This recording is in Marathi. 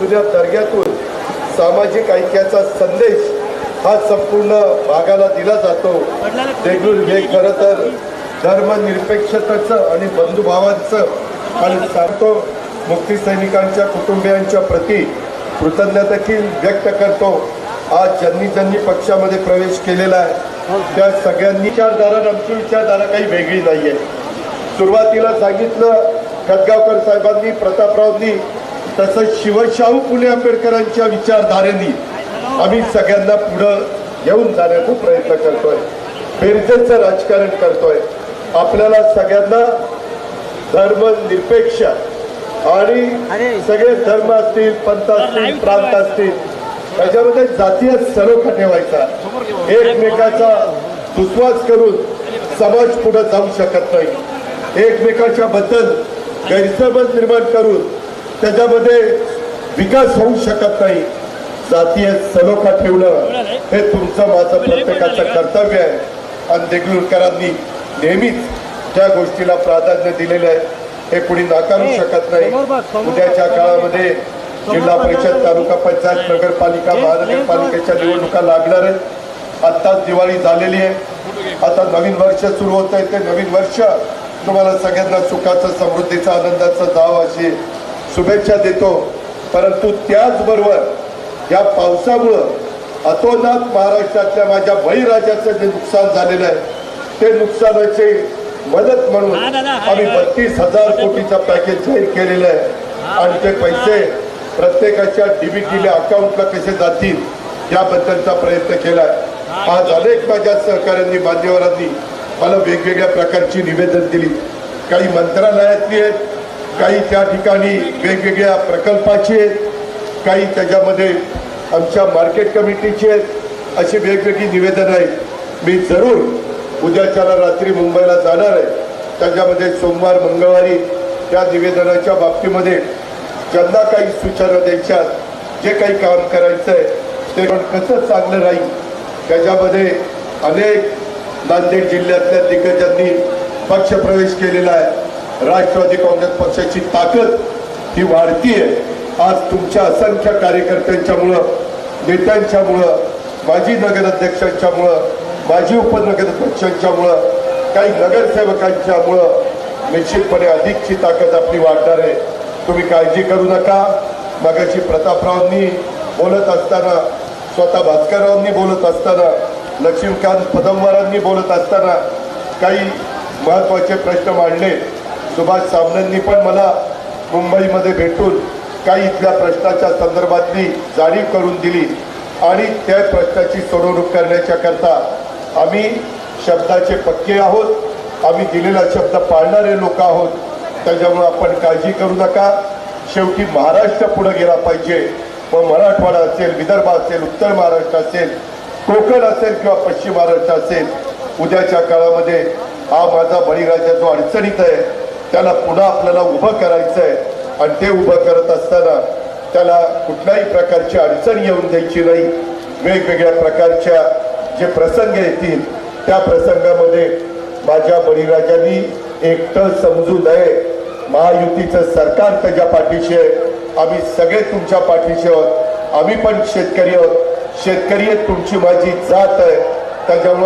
जुन्या दर्ग्यातून सामाजिक ऐक्याचा संदेश हा संपूर्ण भागाला दिला जातो. देगलूर हे खरं तर धर्मनिरपेक्षतेचं आणि बंधुभावांचं आणि सांगतो मुक्तीसैनिकांच्या कुटुंबियांच्या प्रती कृतज्ञता देखील व्यक्त करतो. आज ज्यांनी ज्यांनी पक्षामध्ये प्रवेश केलेला आहे त्या सगळ्यांनी विचारधारा आमची विचारधारा काही वेगळी नाही आहे सुरुवातीला सांगितलं खतगावकर साहेबांनी प्रतापरावनी तसंच शिवशाहू फुले आंबेडकरांच्या विचारधारेनी आम्ही सगळ्यांना पुढं घेऊन जाण्याचा प्रयत्न करतोय. बेरजेचं राजकारण करतोय. आपल्याला सगळ्यांना धर्मनिरपेक्ष आणि सगळे धर्म असतील पंथ असतील प्रांत असतील त्याच्यामध्ये जातीय सलोखा ठेवायचा. एकमेकाचा दुस्वास करून समाज पुढे जाऊ शकत नाही. एकमेकाच्या बद्दल गैरसमज निर्माण करून त्याच्यामध्ये विकास होऊ शकत नाही. जातीय सलोखा ठेवणं हे तुमचं माझं प्रत्येकाचं कर्तव्य आहे. आणि देगलूरकरांनी नेहमीच त्या गोष्टीला प्राधान्य दिलेलं आहे हे कुणी नाकारू शकत नाही. उद्याच्या काळामध्ये जिल्हा परिषद तालुका पंचायत नगरपालिका महानगरपालिकेच्या निवडणुका लागणार आहेत. आत्ताच दिवाळी झालेली आहे. आता नवीन वर्ष सुरू होत आहे ते नवीन वर्ष तुम्हाला सगळ्यांना सुखाचं समृद्धीचं आनंदाचं जावं अशी शुभेच्छा देतो. परंतु त्याचबरोबर या पावसामुळं अतोनात महाराष्ट्रातल्या माझ्या बळीराजाचं जे नुकसान झालेलं आहे ते नुकसानाची मदत म्हणून आम्ही. बत्तीस हजार कोटीचा पॅकेज जाहीर केलेलं आहे. आणि ते पैसे प्रत्येकाच्या डीबीटीला अकाउंटला कसे जातील याबद्दलचा प्रयत्न केलाय. आज अनेक माझ्या सहकाऱ्यांनी मान्यवरांनी मला वेगवेगळ्या प्रकारची निवेदन दिली. काही मंत्रालयातली आहेत काही त्या ठिकाणी वेगवेगळ्या प्रकल्पाचे आहेत काही त्याच्यामध्ये आमच्या मार्केट कमिटीचे आहेत अशी वेगवेगळी निवेदन आहेत. मी जरूर उद्याच्याला रात्री मुंबईला जाणार आहे. त्याच्यामध्ये सोमवार मंगळवारी त्या निवेदनाच्या बाबतीमध्ये ज्यांना काही सूचना द्यायच्या जे काही काम करायचं आहे ते पण कसं चांगलं राहील त्याच्यामध्ये अनेक नांदेड जिल्ह्यातल्या दिग्गजांनी पक्षप्रवेश केलेला आहे. राष्ट्रवादी काँग्रेस पक्षाची ताकद ही वाढतीये. आज तुमच्या असंख्य कार्यकर्त्यांच्यामुळं नेत्यांच्यामुळं माजी नगराध्यक्षांच्यामुळं माजी उपनगराध्यक्षांच्यामुळं काही नगरसेवकांच्यामुळं निश्चितपणे अधिकची ताकद आपली वाढणार आहे. तुम्ही काळजी करू नका. मगाशी प्रतापरावांनी बोलत असताना स्वतः भास्कररावांनी बोलत असताना लक्ष्मीकांत पदमवारांनी बोलत असताना काही महत्त्वाचे प्रश्न मांडले. सुभाष सावनंनी पण मला मुंबईमध्ये भेटून काही इथल्या प्रश्नाच्या संदर्भातली जाणीव करून दिली. आणि त्या प्रश्नाची सोडवणूक करण्याच्या करता आम्ही शब्दाचे पक्के आहोत. आम्ही दिलेला शब्द पाळणारे लोक आहोत. त्याच्यामुळं आपण काळजी करू नका. शेवटी महाराष्ट्र पुढे गेला पाहिजे. मग मराठवाडा असेल विदर्भ असेल उत्तर महाराष्ट्र असेल कोकण असेल किंवा पश्चिम महाराष्ट्र असेल उद्याच्या काळामध्ये हा माझा बळीराजा जो अडचणीत आहे. त्याला पुन्हा आपल्याला उभं करायचं आहे आणि ते उभं करत असताना त्याला कुठल्याही प्रकारची अडचण येऊन द्यायची नाही. वेगवेगळ्या प्रकारच्या जे प्रसंग येतील त्या प्रसंगामध्ये माझ्या बळीराजांनी एकटं समजू नये. महायुतीचं सरकार त्याच्या पाठीशी आहे. आम्ही सगळे तुमच्या पाठीशी आहोत. आम्ही पण शेतकरी आहोत. शेतकरी तुमची माझी जात आहे. त्याच्यामुळे